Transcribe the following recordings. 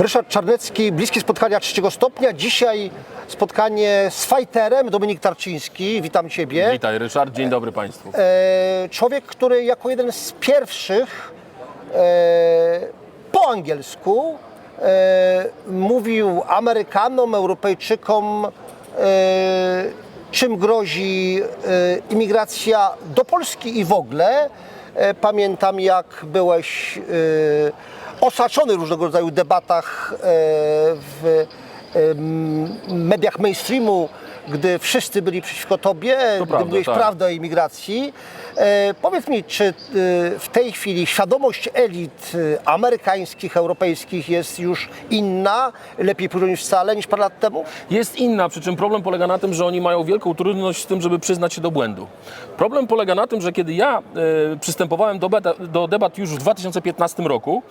Ryszard Czarnecki, bliskie spotkania trzeciego stopnia. Dzisiaj spotkanie z fajterem, Dominik Tarczyński. Witam Ciebie. Witaj Ryszard, dzień dobry Państwu. E, człowiek, który jako jeden z pierwszych e, po angielsku e, mówił Amerykanom, Europejczykom, e, czym grozi e, imigracja do Polski i w ogóle. E, pamiętam, jak byłeś e, osaczony różnego rodzaju debatach e, w mediach mainstreamu, gdy wszyscy byli przeciwko tobie, gdy prawda, mówiłeś tak. prawdę o imigracji. E, powiedz mi, czy e, w tej chwili świadomość elit e, amerykańskich, europejskich jest już inna, lepiej późno niż wcale, niż parę lat temu? Jest inna, przy czym problem polega na tym, że oni mają wielką trudność z tym, żeby przyznać się do błędu. Problem polega na tym, że kiedy ja e, przystępowałem do, beta, do debat już w 2015 roku,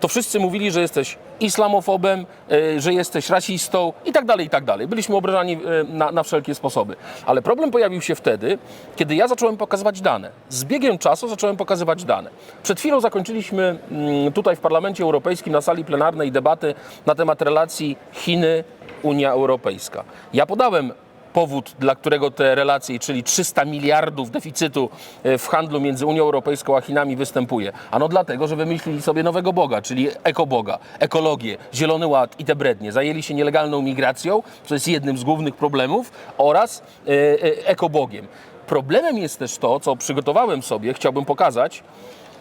to wszyscy mówili, że jesteś islamofobem, e, że jesteś rasistą i tak dalej, i tak dalej. Byliśmy obrażani e, na, na wszelkie sposoby. Ale problem pojawił się wtedy, kiedy ja zacząłem pokazywać dane. Z biegiem czasu zacząłem pokazywać dane. Przed chwilą zakończyliśmy mm, tutaj w Parlamencie Europejskim na sali plenarnej debaty na temat relacji Chiny-Unia Europejska. Ja podałem powód, dla którego te relacje, czyli 300 miliardów deficytu e, w handlu między Unią Europejską a Chinami występuje. Ano dlatego, że wymyślili sobie nowego Boga, czyli ekoboga, ekologię, zielony ład i te brednie. Zajęli się nielegalną migracją, co jest jednym z głównych problemów, oraz e, e, ekobogiem. Problemem jest też to, co przygotowałem sobie, chciałbym pokazać,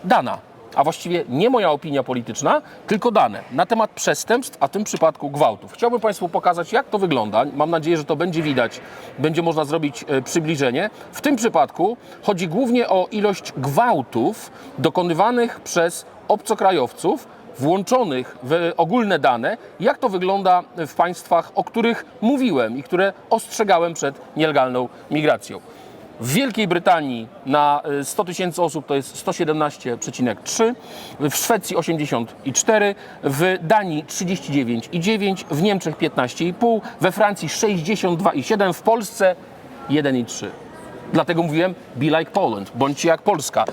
dana a właściwie nie moja opinia polityczna, tylko dane na temat przestępstw, a w tym przypadku gwałtów. Chciałbym Państwu pokazać, jak to wygląda. Mam nadzieję, że to będzie widać, będzie można zrobić e, przybliżenie. W tym przypadku chodzi głównie o ilość gwałtów dokonywanych przez obcokrajowców włączonych w ogólne dane, jak to wygląda w państwach, o których mówiłem i które ostrzegałem przed nielegalną migracją. W Wielkiej Brytanii na y, 100 tysięcy osób to jest 117,3, w Szwecji 84, w Danii 39,9, w Niemczech 15,5, we Francji 62,7, w Polsce 1,3. Dlatego mówiłem be like Poland, bądźcie jak Polska.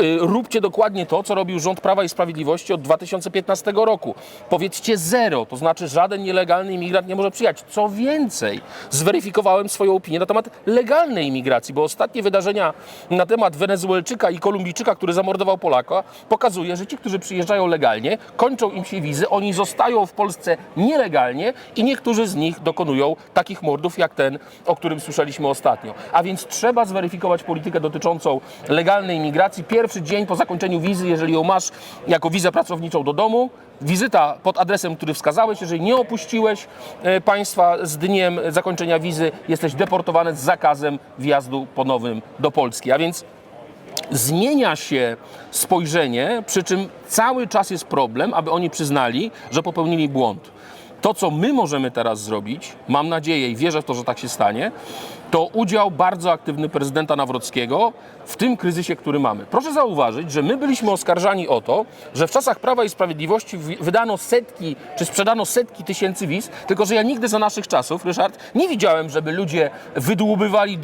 Y, Róbcie dokładnie to, co robił rząd Prawa i Sprawiedliwości od 2015 roku. Powiedzcie zero, to znaczy żaden nielegalny imigrant nie może przyjechać. Co więcej, zweryfikowałem swoją opinię na temat legalnej imigracji, bo ostatnie wydarzenia na temat Wenezuelczyka i Kolumbijczyka, który zamordował Polaka, pokazuje, że ci, którzy przyjeżdżają legalnie, kończą im się wizy, oni zostają w Polsce nielegalnie i niektórzy z nich dokonują takich mordów jak ten, o którym słyszeliśmy ostatnio. A więc trzeba zweryfikować politykę dotyczącą legalnej imigracji. Pierwszy dzień po zakończeniu wizy, jeżeli ją masz jako wizę pracowniczą do domu, wizyta pod adresem, który wskazałeś, jeżeli nie opuściłeś e, państwa z dniem zakończenia wizy, jesteś deportowany z zakazem wjazdu ponownym do Polski. A więc zmienia się spojrzenie, przy czym cały czas jest problem, aby oni przyznali, że popełnili błąd. To, co my możemy teraz zrobić, mam nadzieję i wierzę w to, że tak się stanie, to udział bardzo aktywny prezydenta Nawrockiego w tym kryzysie, który mamy. Proszę zauważyć, że my byliśmy oskarżani o to, że w czasach Prawa i Sprawiedliwości wi- wydano setki, czy sprzedano setki tysięcy wiz, tylko że ja nigdy za naszych czasów, Ryszard, nie widziałem, żeby ludzie wydłubywali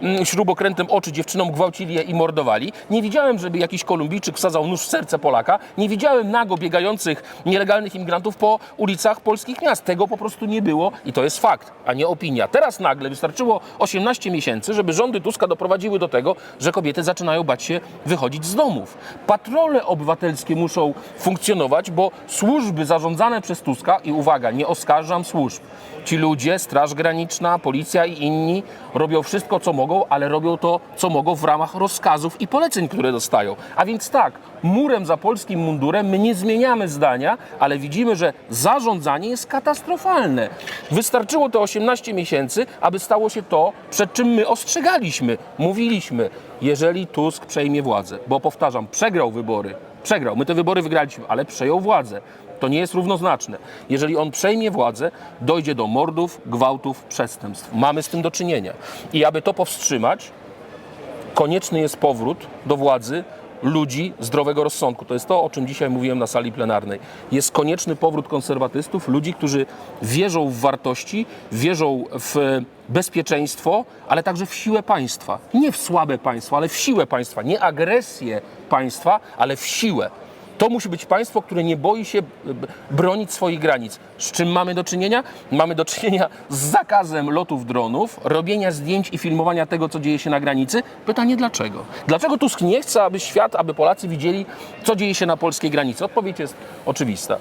yy, śrubokrętem oczy dziewczynom, gwałcili je i mordowali. Nie widziałem, żeby jakiś Kolumbijczyk wsadzał nóż w serce Polaka. Nie widziałem nago biegających nielegalnych imigrantów po ulicach polskich miast. Tego po prostu nie było i to jest fakt, a nie opinia. Teraz nagle wystarczyło 18 miesięcy, żeby rządy Tuska doprowadziły do tego, że kobiety zaczynają bać się wychodzić z domów. Patrole obywatelskie muszą funkcjonować, bo służby zarządzane przez Tuska, i uwaga, nie oskarżam służb, ci ludzie, Straż Graniczna, policja i inni robią wszystko, co mogą, ale robią to, co mogą w ramach rozkazów i poleceń, które dostają. A więc tak, murem za polskim mundurem my nie zmieniamy zdania, ale widzimy, że zarządzanie jest katastrofalne. Wystarczyło te 18 miesięcy, aby stało się to, przed czym my ostrzegaliśmy, mówiliśmy, jeżeli Tusk przejmie władzę, bo powtarzam, przegrał wybory, przegrał, my te wybory wygraliśmy, ale przejął władzę. To nie jest równoznaczne. Jeżeli on przejmie władzę, dojdzie do mordów, gwałtów, przestępstw. Mamy z tym do czynienia. I aby to powstrzymać, konieczny jest powrót do władzy ludzi zdrowego rozsądku. To jest to, o czym dzisiaj mówiłem na sali plenarnej. Jest konieczny powrót konserwatystów, ludzi, którzy wierzą w wartości, wierzą w bezpieczeństwo, ale także w siłę państwa. Nie w słabe państwo, ale w siłę państwa. Nie agresję państwa, ale w siłę. To musi być państwo, które nie boi się b- bronić swoich granic. Z czym mamy do czynienia? Mamy do czynienia z zakazem lotów dronów, robienia zdjęć i filmowania tego, co dzieje się na granicy. Pytanie dlaczego? Dlaczego Tusk nie chce, aby świat, aby Polacy widzieli, co dzieje się na polskiej granicy? Odpowiedź jest oczywista.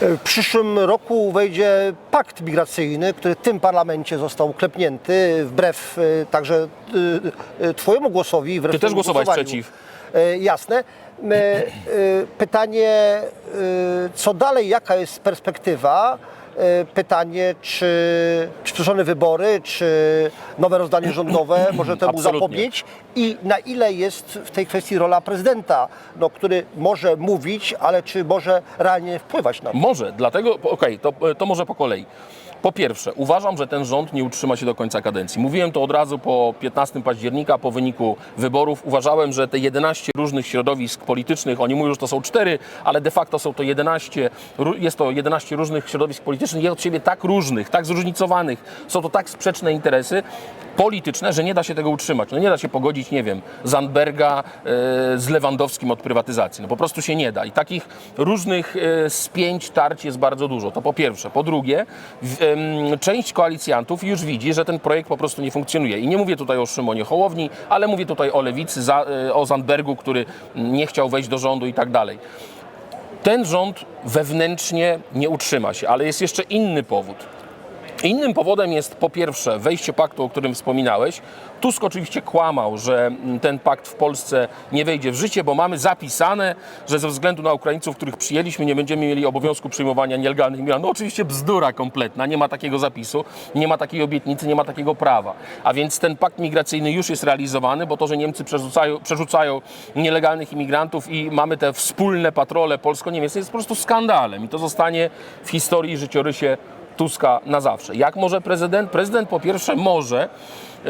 W przyszłym roku wejdzie pakt migracyjny, który w tym parlamencie został klepnięty wbrew e, także e, e, Twojemu głosowi. Wbrew Ty też głosowałeś przeciw. E, Jasne. E, e, Pytanie, e, co dalej, jaka jest perspektywa? Pytanie, czy, czy przyszłe wybory, czy nowe rozdanie rządowe może temu Absolutnie. zapobiec i na ile jest w tej kwestii rola prezydenta, no, który może mówić, ale czy może realnie wpływać na to? Może, dlatego, okej, to, to może po kolei. Po pierwsze, uważam, że ten rząd nie utrzyma się do końca kadencji. Mówiłem to od razu po 15 października, po wyniku wyborów. Uważałem, że te 11 różnych środowisk politycznych, oni mówią, że to są 4, ale de facto są to 11, ró- jest to 11 różnych środowisk politycznych, jest od siebie tak różnych, tak zróżnicowanych, są to tak sprzeczne interesy polityczne, że nie da się tego utrzymać. No nie da się pogodzić, nie wiem, Zandberga e, z Lewandowskim od prywatyzacji. No po prostu się nie da. I takich różnych e, spięć, tarć jest bardzo dużo. To po pierwsze. Po drugie, część koalicjantów już widzi, że ten projekt po prostu nie funkcjonuje. I nie mówię tutaj o Szymonie Hołowni, ale mówię tutaj o Lewicy, e, o Zandbergu, który nie chciał wejść do rządu i tak dalej. Ten rząd wewnętrznie nie utrzyma się, ale jest jeszcze inny powód. Innym powodem jest po pierwsze wejście paktu, o którym wspominałeś. Tusk oczywiście kłamał, że ten pakt w Polsce nie wejdzie w życie, bo mamy zapisane, że ze względu na Ukraińców, których przyjęliśmy, nie będziemy mieli obowiązku przyjmowania nielegalnych migrantów. No oczywiście bzdura kompletna, nie ma takiego zapisu, nie ma takiej obietnicy, nie ma takiego prawa. A więc ten pakt migracyjny już jest realizowany, bo to, że Niemcy przerzucają, przerzucają nielegalnych imigrantów i mamy te wspólne patrole polsko-niemieckie jest po prostu skandalem i to zostanie w historii, życiorysie Tuska na zawsze. Jak może prezydent? Prezydent po pierwsze może, e,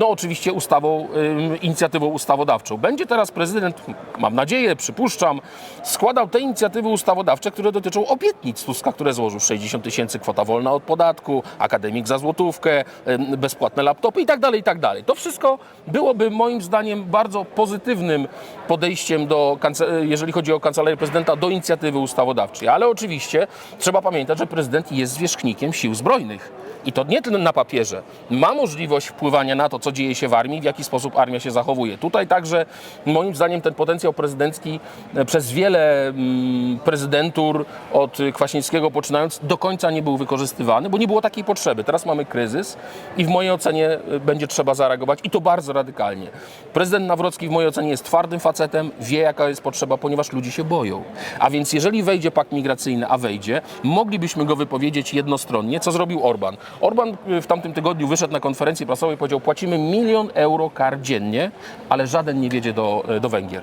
no oczywiście ustawą, e, inicjatywą ustawodawczą. Będzie teraz prezydent, mam nadzieję, przypuszczam, składał te inicjatywy ustawodawcze, które dotyczą obietnic Tuska, które złożył 60 tysięcy kwota wolna od podatku, akademik za złotówkę, e, bezpłatne laptopy i tak dalej, i tak dalej. To wszystko byłoby moim zdaniem bardzo pozytywnym podejściem do, jeżeli chodzi o kancelarię prezydenta, do inicjatywy ustawodawczej. Ale oczywiście trzeba pamiętać, że prezydent jest zwierzchnikiem sił zbrojnych. I to nie tylko na papierze. Ma możliwość wpływania na to, co dzieje się w armii, w jaki sposób armia się zachowuje. Tutaj także, moim zdaniem, ten potencjał prezydencki e, przez wiele mm, prezydentur, od Kwaśniewskiego poczynając, do końca nie był wykorzystywany, bo nie było takiej potrzeby. Teraz mamy kryzys i w mojej ocenie e, będzie trzeba zareagować i to bardzo radykalnie. Prezydent Nawrocki w mojej ocenie jest twardym facetem, wie jaka jest potrzeba, ponieważ ludzie się boją. A więc jeżeli wejdzie pakt migracyjny, a wejdzie, moglibyśmy go wypowiedzieć jednostronnie, co zrobił Orban. Orban y, w tamtym tygodniu wyszedł na konferencję prasową i powiedział, płacimy milion euro kar dziennie, ale żaden nie wiedzie do, y, do Węgier.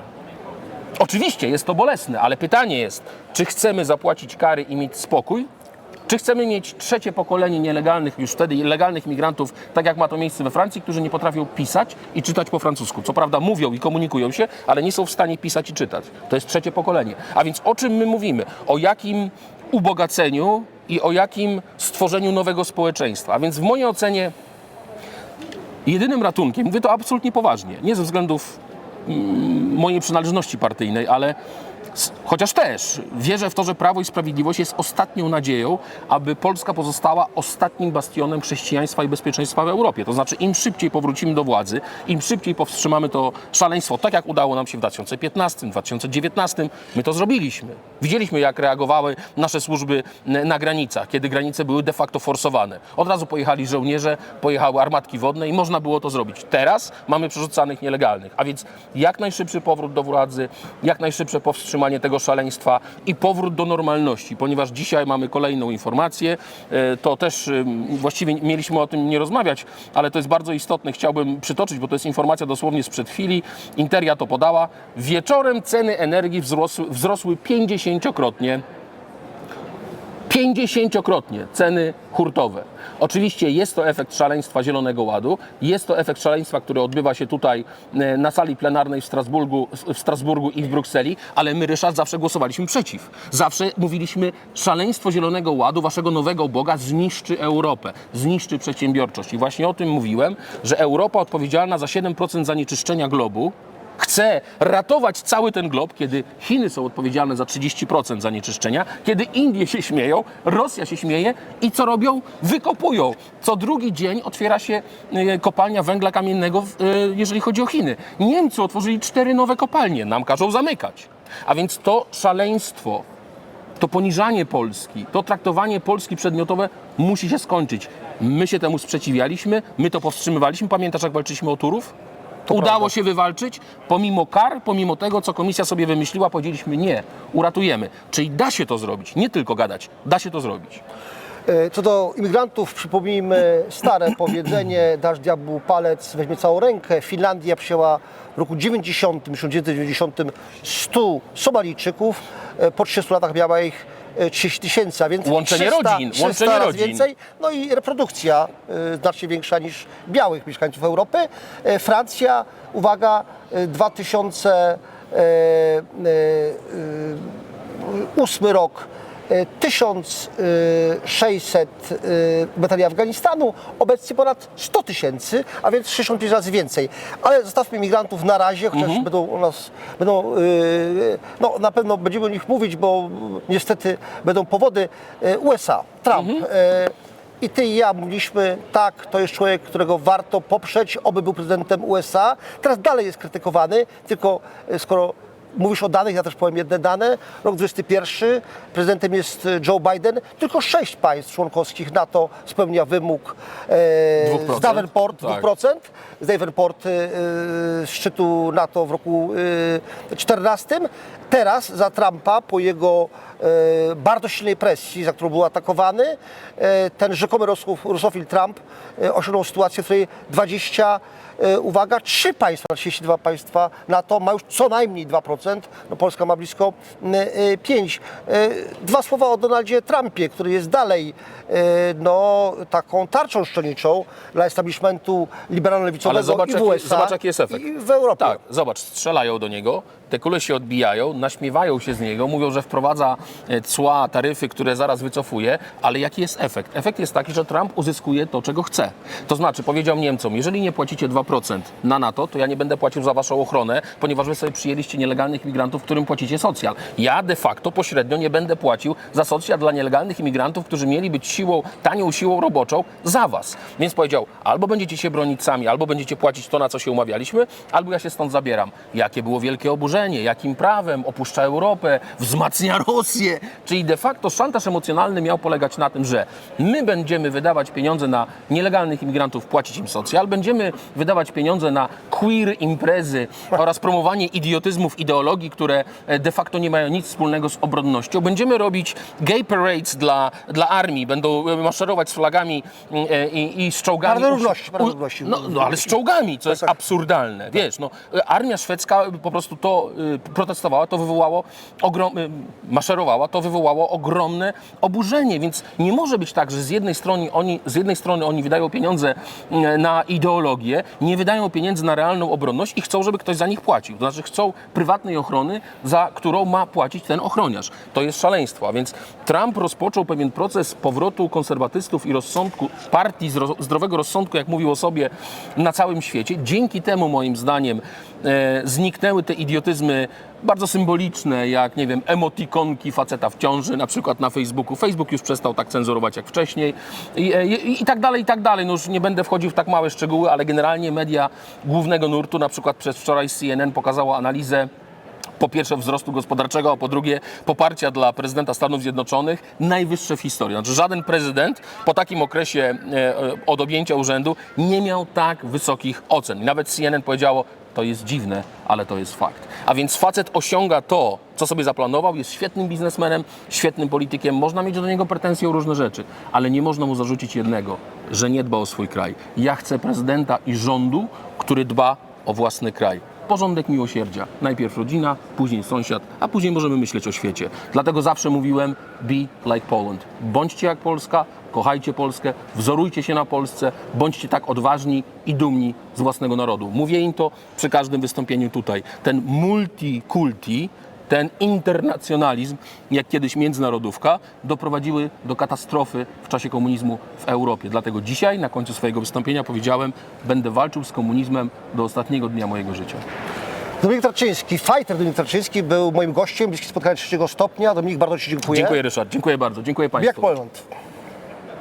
Oczywiście jest to bolesne, ale pytanie jest, czy chcemy zapłacić kary i mieć spokój? Czy chcemy mieć trzecie pokolenie nielegalnych, już wtedy legalnych migrantów, tak jak ma to miejsce we Francji, którzy nie potrafią pisać i czytać po francusku? Co prawda mówią i komunikują się, ale nie są w stanie pisać i czytać. To jest trzecie pokolenie. A więc o czym my mówimy? O jakim ubogaceniu i o jakim stworzeniu nowego społeczeństwa? A więc w mojej ocenie jedynym ratunkiem, mówię to absolutnie poważnie, nie ze względów mm, mojej przynależności partyjnej, ale chociaż też wierzę w to, że Prawo i Sprawiedliwość jest ostatnią nadzieją, aby Polska pozostała ostatnim bastionem chrześcijaństwa i bezpieczeństwa w Europie. To znaczy im szybciej powrócimy do władzy, im szybciej powstrzymamy to szaleństwo, tak jak udało nam się w 2015, 2019, my to zrobiliśmy. Widzieliśmy, jak reagowały nasze służby n- na granicach, kiedy granice były de facto forsowane. Od razu pojechali żołnierze, pojechały armatki wodne i można było to zrobić. Teraz mamy przerzucanych nielegalnych, a więc jak najszybszy powrót do władzy, jak najszybsze powstrzymanie tego szaleństwa i powrót do normalności, ponieważ dzisiaj mamy kolejną informację, e, to też e, właściwie mieliśmy o tym nie rozmawiać, ale to jest bardzo istotne, chciałbym przytoczyć, bo to jest informacja dosłownie sprzed chwili, Interia to podała, wieczorem ceny energii wzrosły, wzrosły 50-krotnie 50-krotnie ceny hurtowe. Oczywiście jest to efekt szaleństwa Zielonego Ładu, jest to efekt szaleństwa, który odbywa się tutaj e, na sali plenarnej w Strasburgu, w Strasburgu i w Brukseli, ale my, Ryszard, zawsze głosowaliśmy przeciw. Zawsze mówiliśmy, szaleństwo Zielonego Ładu, waszego nowego Boga, zniszczy Europę, zniszczy przedsiębiorczość. I właśnie o tym mówiłem, że Europa odpowiedzialna za 7% zanieczyszczenia globu, chce ratować cały ten glob, kiedy Chiny są odpowiedzialne za 30% zanieczyszczenia, kiedy Indie się śmieją, Rosja się śmieje i co robią? Wykopują. Co drugi dzień otwiera się e, kopalnia węgla kamiennego, e, jeżeli chodzi o Chiny. Niemcy otworzyli cztery nowe kopalnie, nam każą zamykać. A więc to szaleństwo, to poniżanie Polski, to traktowanie Polski przedmiotowe musi się skończyć. My się temu sprzeciwialiśmy, my to powstrzymywaliśmy. Pamiętasz, jak walczyliśmy o Turów? Udało się wywalczyć, pomimo kar, pomimo tego, co komisja sobie wymyśliła, powiedzieliśmy nie, uratujemy. Czyli da się to zrobić, nie tylko gadać, da się to zrobić. E, Co do imigrantów, przypomnijmy stare powiedzenie, dasz diabłu palec, weźmie całą rękę. Finlandia przyjęła w roku 90, 1990 100 Somalijczyków, e, po 30 latach miała ich 30 tysięcy, a więc Łączenie 300, rodzin, 300 łączenie razy rodzin. więcej. No i reprodukcja e, znacznie większa niż białych mieszkańców Europy. E, Francja, uwaga, e, 2000 e, e, ósmy rok 1600 e, obywateli Afganistanu, obecnie ponad 100 tysięcy, a więc 65 razy więcej. Ale zostawmy migrantów na razie, chociaż będą u nas, będą, e, no na pewno będziemy o nich mówić, bo niestety będą powody. E, USA, Trump. E, i ty i ja mówiliśmy, tak, to jest człowiek, którego warto poprzeć, oby był prezydentem USA. Teraz dalej jest krytykowany, tylko e, skoro mówisz o danych, ja też powiem jedne dane. Rok 21, prezydentem jest e, Joe Biden. Tylko sześć państw członkowskich NATO spełnia wymóg e, 2%, z Davenport, tak. 2%. Z Davenport e, e, szczytu NATO w roku e, 14. Teraz za Trumpa, po jego e, bardzo silnej presji, za którą był atakowany, e, ten rzekomy rusofil Trump e, osiągnął sytuację, w której 20, e, uwaga, 3 państwa, 32 państwa NATO ma już co najmniej 2%, no Polska ma blisko m, e, 5. E, Dwa słowa o Donaldzie Trumpie, który jest dalej e, no, taką tarczą szczelniczą dla establishmentu liberalno-lewicowego Ale zobacz, i w jaki, USA, zobacz jaki jest efekt. i w Europie. Tak, zobacz, strzelają do niego, te kule się odbijają, naśmiewają się z niego, mówią, że wprowadza e, cła, taryfy, które zaraz wycofuje, ale jaki jest efekt? Efekt jest taki, że Trump uzyskuje to, czego chce. To znaczy, powiedział Niemcom, jeżeli nie płacicie 2% na NATO, to ja nie będę płacił za waszą ochronę, ponieważ wy sobie przyjęliście nielegalnych imigrantów, którym płacicie socjal. Ja de facto pośrednio nie będę płacił za socjal dla nielegalnych imigrantów, którzy mieli być siłą, tanią siłą roboczą za was. Więc powiedział, albo będziecie się bronić sami, albo będziecie płacić to, na co się umawialiśmy, albo ja się stąd zabieram. Jakie było wielkie oburzenie, jakim prawem opuszcza Europę, wzmacnia Rosję. Czyli de facto szantaż emocjonalny miał polegać na tym, że my będziemy wydawać pieniądze na nielegalnych imigrantów, płacić im socjal, będziemy wydawać pieniądze na queer imprezy oraz promowanie idiotyzmów, ideologii, które e, de facto nie mają nic wspólnego z obronnością. Będziemy robić gay parades dla, dla armii, będą e, maszerować z flagami mm, e, i, i z czołgami. Parade Równości. No, no ale z czołgami, co jest tak. absurdalne. Wiesz, no, armia szwedzka po prostu to y, protestowała, to wywołało ogrom, y, maszerowała, to wywołało ogromne oburzenie, więc nie może być tak, że z jednej strony oni, z jednej strony oni wydają pieniądze y, na ideologię, nie wydają pieniędzy na realną obronność i chcą, żeby ktoś za nich płacił. To znaczy chcą prywatnej ochrony, za którą ma płacić ten ochroniarz. To jest szaleństwo. A więc Trump rozpoczął pewien proces powrotu konserwatystów i rozsądku, partii zdro, zdrowego rozsądku, jak mówił o sobie, na całym świecie. Dzięki temu, moim zdaniem, zniknęły te idiotyzmy bardzo symboliczne, jak, nie wiem, emotikonki faceta w ciąży, na przykład na Facebooku. Facebook już przestał tak cenzurować jak wcześniej i, e, i, i tak dalej, i tak dalej. No już nie będę wchodził w tak małe szczegóły, ale generalnie media głównego nurtu, na przykład przez wczoraj CNN pokazało analizę po pierwsze wzrostu gospodarczego, a po drugie poparcia dla prezydenta Stanów Zjednoczonych najwyższe w historii. Znaczy żaden prezydent po takim okresie e, od objęcia urzędu nie miał tak wysokich ocen. Nawet CNN powiedziało, to jest dziwne, ale to jest fakt. A więc facet osiąga to, co sobie zaplanował, jest świetnym biznesmenem, świetnym politykiem, można mieć do niego pretensje o różne rzeczy, ale nie można mu zarzucić jednego, że nie dba o swój kraj. Ja chcę prezydenta i rządu, który dba o własny kraj porządek miłosierdzia. Najpierw rodzina, później sąsiad, a później możemy myśleć o świecie. Dlatego zawsze mówiłem be like Poland. Bądźcie jak Polska, kochajcie Polskę, wzorujcie się na Polsce, bądźcie tak odważni i dumni z własnego narodu. Mówię im to przy każdym wystąpieniu tutaj. Ten multikulti, ten internacjonalizm, jak kiedyś międzynarodówka, doprowadziły do katastrofy w czasie komunizmu w Europie. Dlatego dzisiaj, na końcu swojego wystąpienia powiedziałem, będę walczył z komunizmem do ostatniego dnia mojego życia. Dominik Tarczyński, fighter Dominik Tarczyński był moim gościem, bliskie spotkanie trzeciego stopnia. Dominik, bardzo Ci dziękuję. Dziękuję Ryszard, dziękuję bardzo, dziękuję Państwu. Jak Poland.